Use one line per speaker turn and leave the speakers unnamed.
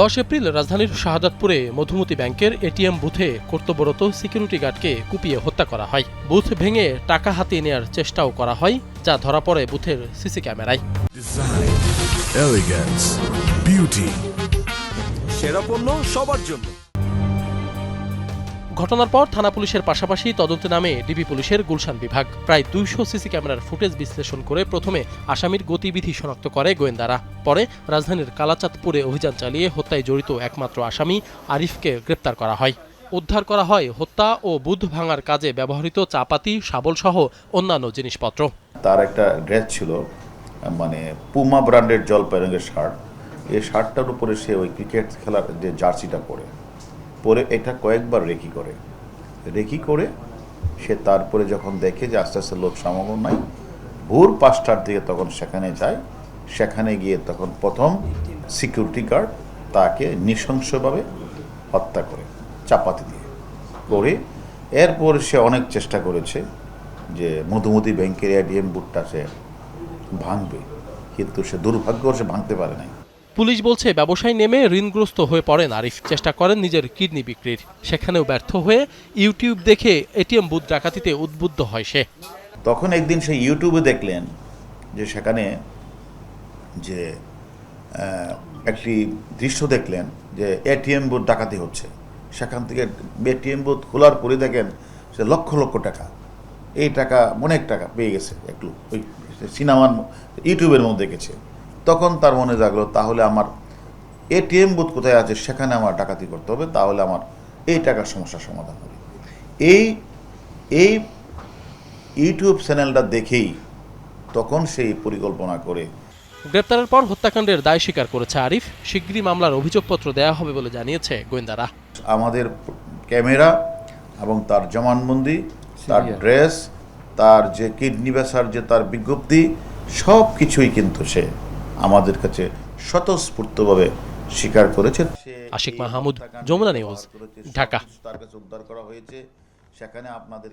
দশ এপ্রিল রাজধানীর শাহাদাতপুরে মধুমতি ব্যাংকের এটিএম বুথে কর্তব্যরত সিকিউরিটি গার্ডকে কুপিয়ে হত্যা করা হয়। বুথ ভেঙে টাকা হাতিয়ে নেওয়ার চেষ্টাও করা হয় যা ধরা পড়ে বুথের সিসি ক্যামেরায়.
সেরা পণ্য সবার জন্য।
ঘটনার পর থানা পুলিশের পাশাপাশি তদন্তে নামে ডিবি পুলিশের গুলশান বিভাগ। প্রায় দুইশো সিসি ক্যামেরার ফুটেজ বিশ্লেষণ করে প্রথমে আসামির গতিবিধি শনাক্ত করে গোয়েন্দারা। পরে রাজধানীর কালাচাঁদপুরে অভিযান চালিয়ে হত্যায় জড়িত একমাত্র আসামি আরিফকে গ্রেপ্তার করা হয়। উদ্ধার করা হয় হত্যা ও বুধ ভাঙার কাজে ব্যবহৃত চাপাতি, শাবল সহ অন্যান্য জিনিসপত্র।
তার একটা ড্রেস ছিল মানে পুমা ব্র্যান্ডের জলপাই রঙের শার্ট। এই শার্টটার উপরে সে ওই ক্রিকেট খেলার যে জার্সিটা পরে। পরে এটা কয়েকবার রেকি করে। রেকি করে সে তারপরে যখন দেখে যে আস্তে আস্তে লোক সমাগম নাই, ভোর পাঁচটার দিকে তখন সেখানে যায়। সেখানে গিয়ে তখন প্রথম সিকিউরিটি গার্ড তাকে নৃশংসভাবে হত্যা করে, চাপাতি দিয়ে করে। এরপর সে অনেক চেষ্টা করেছে যে মধুমতি ব্যাংকের এডিএম বুটটা সে ভাঙবে, কিন্তু সে দুর্ভাগ্য সে ভাঙতে পারে নাই।
পুলিশ বলছে, ব্যবসায় নেমে ঋণগ্রস্ত হয়ে পড়েন আরিফ। চেষ্টা করেন নিজের কিডনি বিক্রির। সেখানেও ব্যর্থ হয়ে ইউটিউব দেখে এটিএম বুথ ডাকাতিতে উদ্বুদ্ধ হয় সে।
তখন একদিন সে ইউটিউবে দেখলেন যে সেখানে যে একটি দৃশ্য দেখলেন যে এটিএম বুথ ডাকাতি হচ্ছে। সেখান থেকে এটিএম বুথ খোলার পরে দেখেন সে লক্ষ লক্ষ টাকা। এই টাকা অনেক টাকা পেয়ে গেছে একটু ওই সিনেমার ইউটিউবের মধ্যে দেখেছে। তখন তার মনে জাগলো তাহলে আমার এটিএম বুথ কোথায় আছে? সেখানে আমার ডাকাতি করতে হবে তাহলে আমার এই টাকার সমস্যার সমাধান হবে। এই এই ইউটিউব চ্যানেলটা দেখেই তখন সেই পরিকল্পনা করে
গ্রেপ্তারের পর হত্যাকাণ্ডের দায় স্বীকার করেছে আরিফ। শিগগিরই মামলার অভিযোগপত্র দেয়া হবে বলে জানিয়েছে গোয়েন্দারা।
আমাদের ক্যামেরা এবং তার জমানবন্দি তার ড্রেস তার যে কিডনি বেচার যে তার বিজ্ঞপ্তি সব কিছুই কিন্তু সে আমাদের কাছে স্বতঃস্ফূর্তভাবে স্বীকার করেছেন
আশিক মাহমুদ, যমুনা নিউজ, ঢাকা।
তার কাছে উদ্ধার করা হয়েছে সেখানে আপনাদের